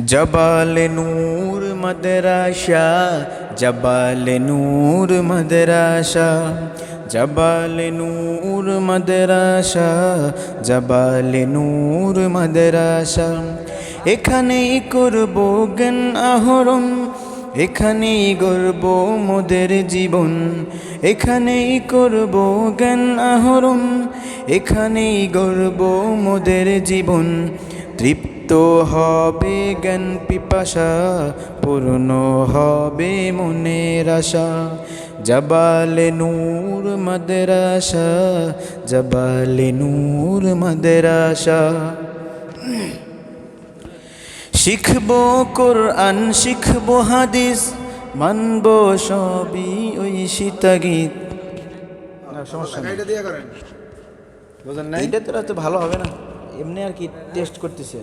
জবাল নূর মদরাসা জবাল নূর মদরাসা জবাল নূর মদরাসা জবাল নূর মদরাসা এখানেই করব জ্ঞান আহরণ এখানেই গর্ব মোদের জীবন এখানেই করব জ্ঞান আহরণ এখানেই গর্ব মোদের জীবন। তৃপ্ত হবে জ্ঞান পিপাসা পূর্ণ হবে মনের আশা। জবালে নূর মদরাসা জবালে নূর মদরাসা। শিখব কোরআন শিখব হাদিস মানব সবই ওই সীতাগীত। সমস্যা নেই। এটা তো ভালো হবে না। এমনি আর কি টেস্ট করতেছে।